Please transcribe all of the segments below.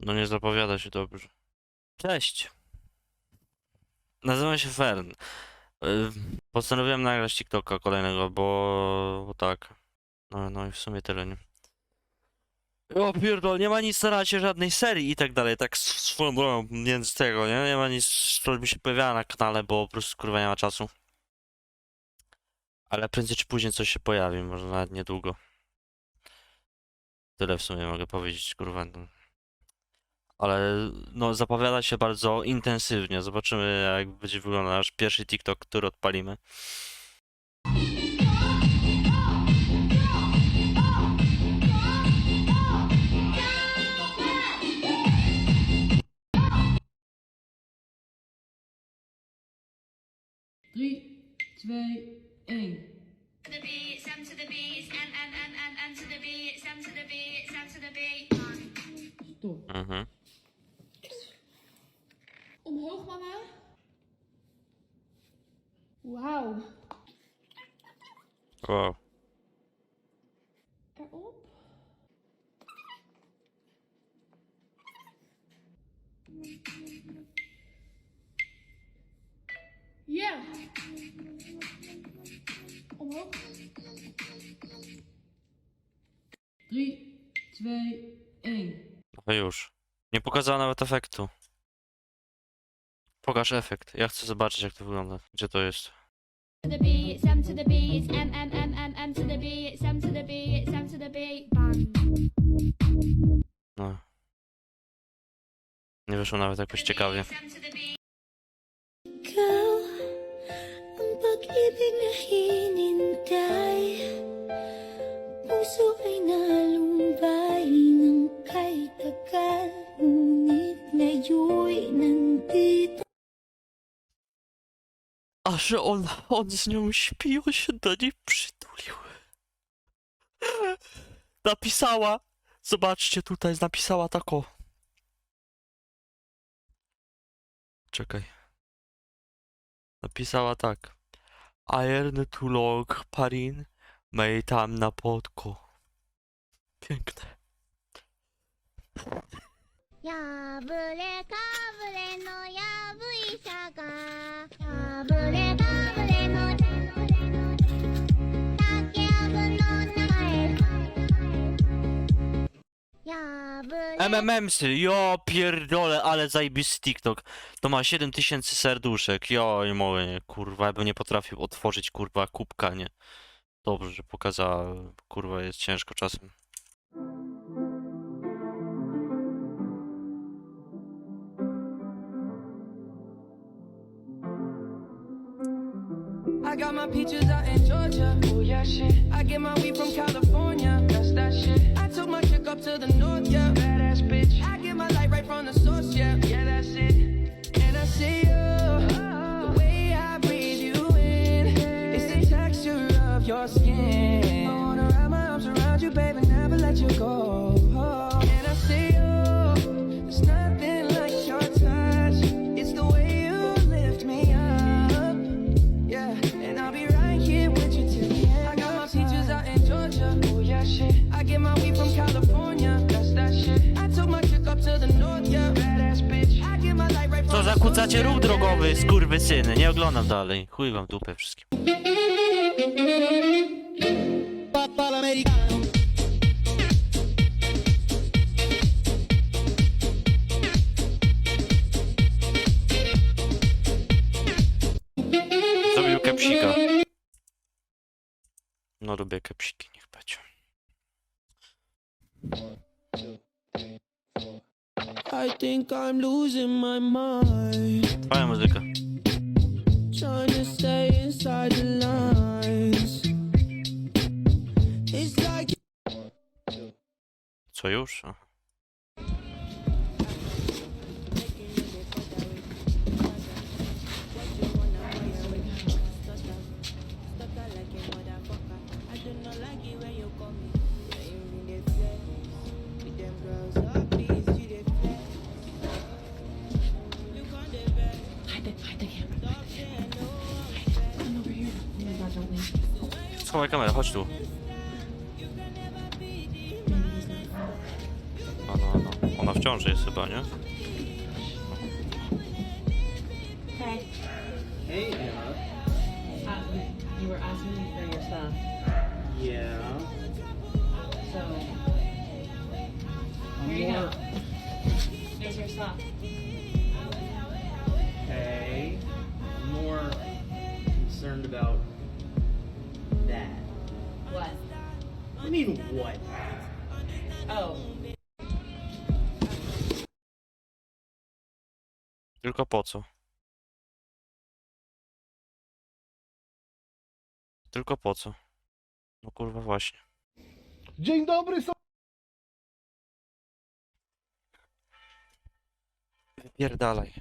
No nie zapowiada się dobrze. Cześć. Nazywam się Fern. Y, Postanowiłem nagrać TikToka kolejnego, bo, bo tak. No, no i w sumie tyle, nie? O pierdol, nie ma nic na razie, żadnej serii i tak dalej, tak s- swoją drogą, z tego, nie? Nie ma nic, co mi się pojawiało na kanale, bo po prostu kurwa nie ma czasu. Ale prędzej czy później coś się pojawi, może nawet niedługo. Tyle w sumie mogę powiedzieć, kurwa. no. Ale no, zapowiada się bardzo intensywnie. Zobaczymy, jak będzie wyglądał nasz pierwszy TikTok, który odpalimy. Drie, twee, één. to the beat, some to the beat, and and and and and to the beat, some to the beat, some to the beat. Mhm. Omhoog, mama. Wauw. Wow. Erop. Ja. Omhoog. Drie, twee, één. No już. Nie pokazała nawet efektu. Pokaż efekt. Ja chcę zobaczyć, jak to wygląda. Gdzie to jest? To the to the to the to the to the. Bang. No. Nie wyszło nawet jakoś ciekawie. To the. Ikaw ang a że on, on z nią śpi, on się do niej przytulił. Napisała, zobaczcie tutaj, napisała taką. Czekaj. Napisała tak. Iron to long parin, mej tam na podku. Piękne. Yabure kabure no yabu isha ga. Yabure Ja byle... MMMsy, jo pierdole, ale zajebisty TikTok. To ma 7000 serduszek, joj moje, kurwa, ja bym nie potrafił otworzyć, kurwa, kubka, nie. Dobrze, że pokazała, kurwa, jest ciężko czasem. I got my peaches out in Georgia. Oh yeah, shit. I get my weed from California. To the north, yeah. Skurwysyny, nie oglądam dalej. Chuj wam dupę wszystkim. Zrobił kepsika. No lubię kepsiki, niech będzie. I think I'm losing my mind. Twoja muzyka. Już? Aha. Schowaj kamerę, chodź tu. W ciąży jest chyba, nie? Hey, Emma. You were asking me for your stuff, Yeah. so I'm Here you more, go. here's your stuff. okay. I'm more concerned about that. What? I mean, what? Oh, Tylko po co? Tylko po co? No kurwa właśnie. Dzień dobry, są... Wypierdalaj.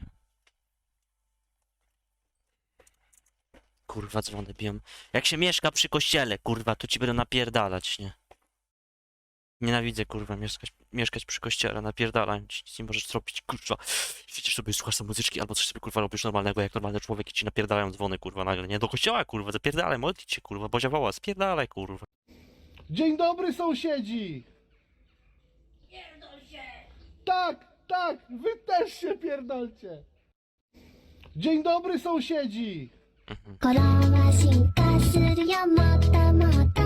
Kurwa dzwony biją. Jak się mieszka przy kościele, kurwa, to ci będą napierdalać, nie? Nienawidzę, kurwa, mieszkać, mieszkać przy kościele, napierdalają ci, nic nie możesz zrobić, kurwa. Widzisz sobie, słuchasz sobie muzyczki, albo coś sobie, kurwa, robisz normalnego, jak normalny człowiek i ci napierdalają dzwony, kurwa, nagle, nie? Do kościoła, kurwa, zapierdalaj, modlić się, kurwa, Bozia woła, spierdalaj, kurwa. Dzień dobry, sąsiedzi! Tak, tak, wy też się pierdolcie! Dzień dobry, sąsiedzi! 心は進化するよもっともっと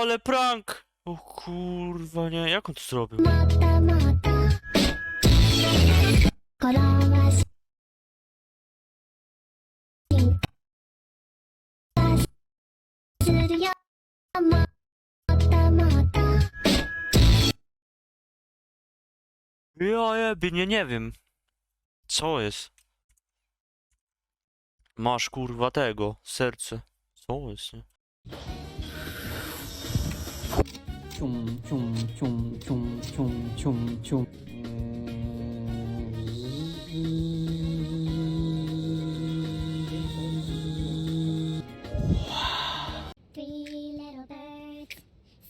ale prank! O kurwa, nie, jak on to zrobił? Ja jebie, nie, nie wiem. Co jest? Masz kurwa tego, serce. Co jest, nie? Cium, cium, cium, cium, cium, cium, cium. Three little birds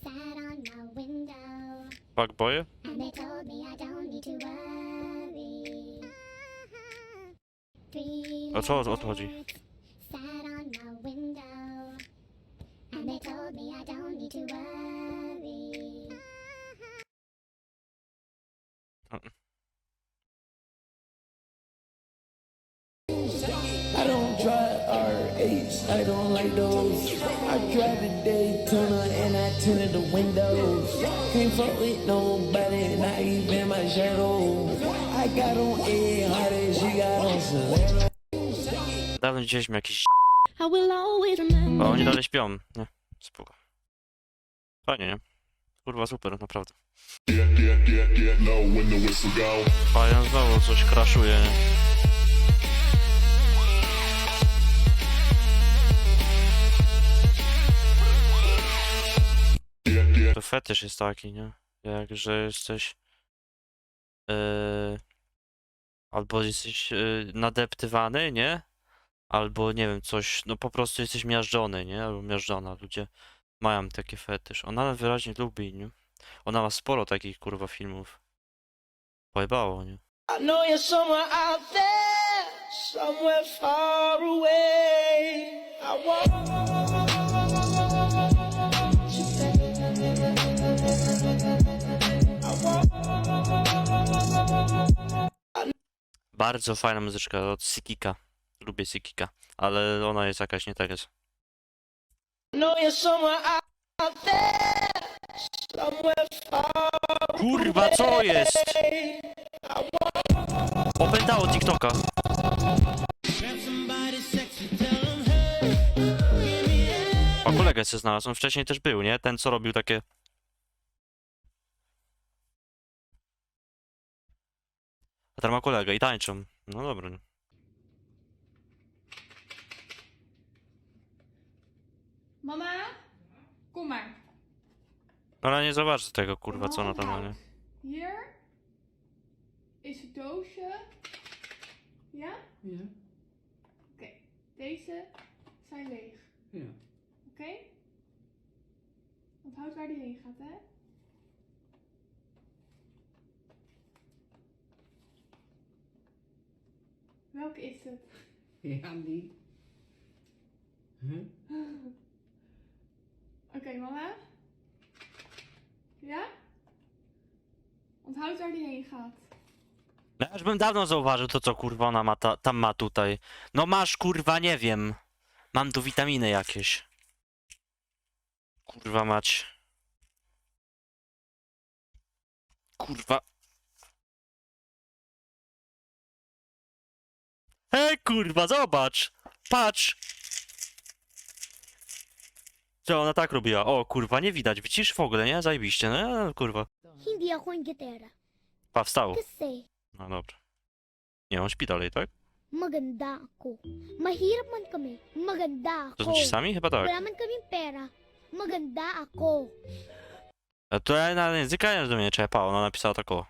sat on my window Fuckboye? and they told me I don't need to worry. Three A co o little to chodzi? Can't fuck with nobody, not even my shadow. I got on A hard she got on Solero. Dawno widzieliśmy jakiś I will always remember. A oni dalej śpią. Nie, spoko. Fajnie, nie? Kurwa, super, naprawdę. A ja znowu coś kraszuje, nie? Fetysz jest taki, nie? Jak, że jesteś... Yy, albo jesteś yy, nadeptywany, nie? Albo nie wiem, coś, no po prostu jesteś miażdżony, nie? Albo miażdżona, ludzie mają taki fetysz. Ona wyraźnie lubi, nie? Ona ma sporo takich kurwa filmów. Pojebało, nie? I know you're somewhere out there, somewhere far away. I want. Bardzo fajna muzyczka od Sikika. Lubię Sikika, ale ona jest jakaś nie tak jest. Know you're somewhere out there, somewhere far Kurwa, co jest? Opętało TikToka. A kolegę się znalazł, on wcześniej też był, nie? Ten, co robił takie... A teraz ma kolegę i tańczą. No dobra. Mama? Kom maar. Ale nie zobaczę tego, kurwa, co ona tam ma, nie? Hier is het doosje. Ja? Ja, Oké. Deze zijn leeg. ja. Oké? Onthoud waar die heen gaat, hè? Welke is het? Ja, die. Huh? Oké, mama? Ja? Onthoud waar die heen gaat. No, Ja już bym dawno zauważył to, co kurwa ona ma ta, tam ma tutaj. No masz kurwa, nie wiem. Mam tu witaminy jakieś. Kurwa mać. Kurwa. Hej kurwa, zobacz! Patrz! Co ona tak robiła? O kurwa, nie widać. Widzisz w ogóle, nie? Zajebiście, no kurwa. Hindi ako. Pa, wstał. Kasi, No dobra. Nie, on śpi dalej, tak? maganda ako. Mahirap man kami, maganda To są ci sami? Chyba tak. Wala man kaming pera, maganda ako. A to ja na języka nie rozumiem, czy pa, ona napisała tak o.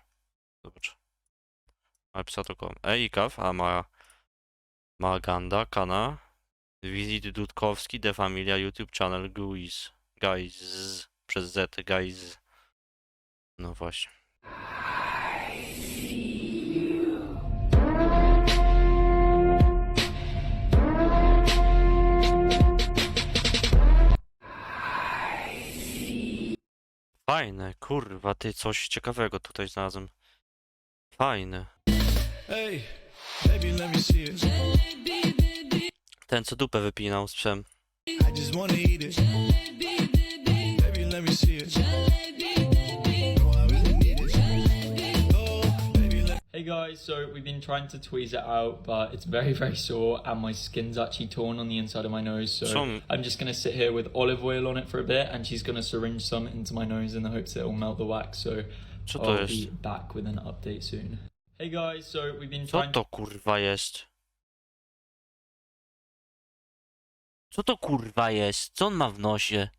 Zobacz. Napisała tak o. E, Ikaw, a ma... Maganda, Kana. Wizyt Dudkowski, De Familia, YouTube channel, Guiz. Guys. Przez Z, guys. No właśnie. Fajne, kurwa, ty coś ciekawego tutaj znalazłem. Fajne. Hey, baby, let me see it. Ten co dupę wypinał z psem. I just wanna eat it. Baby, let me see it. No, I really need it. Oh, baby, let Hey guys, so we've been trying to tweeze it out, but it's very, very sore, and my skin's actually torn on the inside of my nose. So Some- I'm just gonna sit here with olive oil on it for a bit, and she's gonna syringe some into my nose in the hopes that it'll melt the wax. So Co to I'll jest? be back with an update soon. Hey guys, so we've been Co trying. to kurwa jest? Co to kurwa jest? Co on ma w nosie?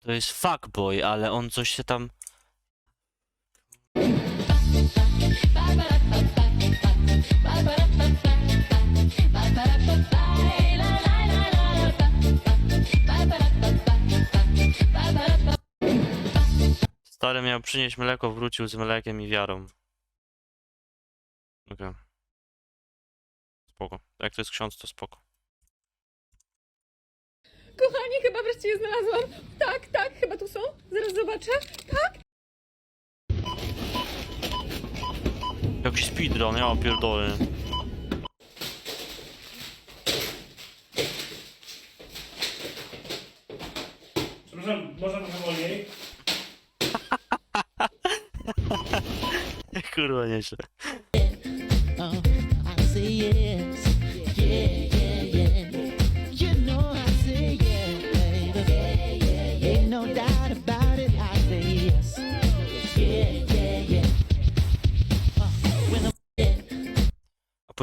To jest fuckboy, ale on coś się tam... Stary miał przynieść mleko, wrócił z mlekiem i wiarą. Okej. Spoko. Jak to jest ksiądz, to spoko. Kochani, chyba wreszcie je znalazłam. Tak, tak, chyba tu są. Zaraz zobaczę. Tak. Jakiś speedrun, ja pierdolę. Przepraszam, można trochę wolniej? Kurwa, nieźle.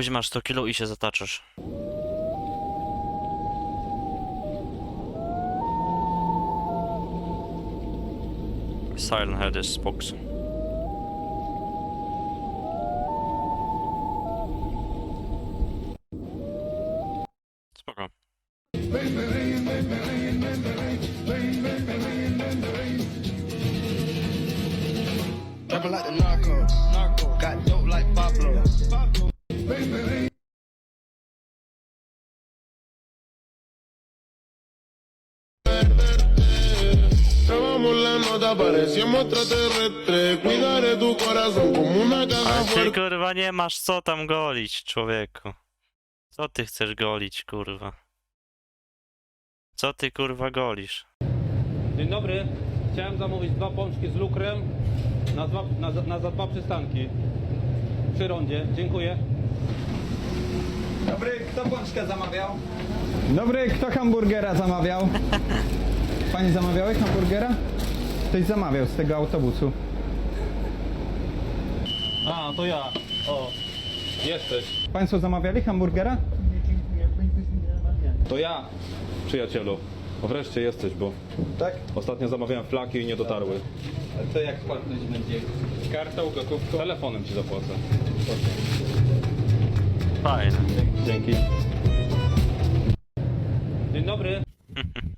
Później masz 100 kilo i się zataczasz. Silent Head jest spoks. Grabamos la nota, parecíamos extraterrestres. Cuidaré tu corazón como una Ale ty fuerte. kurwa nie masz co tam golić, człowieku. Co ty chcesz golić, kurwa? Co ty kurwa golisz? Dzień dobry. Chciałem zamówić dwa pączki z lukrem na, dwa, na, za- na za dwa przystanki. Przy rondzie. Dziękuję. Dobry, kto pączkę zamawiał? Dobry, kto hamburgera zamawiał? Pani zamawiałeś hamburgera? Ktoś zamawiał z tego autobusu. A, to ja. O, jesteś. Państwo zamawiali hamburgera? To ja, przyjacielu. O, wreszcie jesteś, bo Tak. ostatnio zamawiałem flaki i nie dotarły. To jak płatność będzie? Kartą, gotówką? Telefonem ci zapłacę. Fajne. Dzięki. Dzień dobry.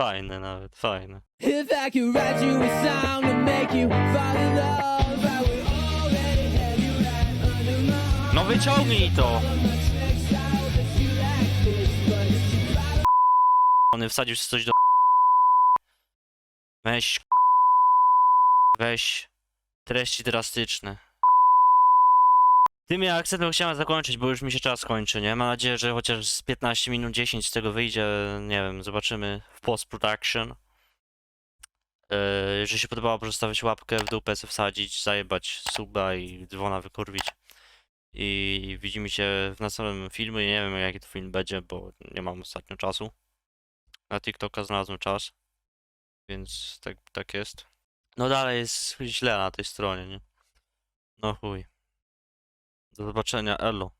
Fajne nawet, fajne. If I could write you a song to make you fall in love, I would already have you right under my No wyciągnij to! arm. Much next out that you like this, but it's too jebany, wsadził coś do... Weź... Weź... Treści drastyczne. Tym ja akcentem chciałem zakończyć, bo już mi się czas kończy, nie? Mam nadzieję, że chociaż z 15 minut 10 z tego wyjdzie, nie wiem, zobaczymy w post-production. Yy, jeżeli się podobało, proszę stawić łapkę w dupę, wsadzić, zajebać suba i dzwona wykurwić. I widzimy się w następnym filmie. Nie wiem jaki to film będzie, bo nie mam ostatnio czasu. Na TikToka znalazłem czas. Więc tak, tak jest. No dalej jest źle na tej stronie, nie? No chuj. Do zobaczenia, elo.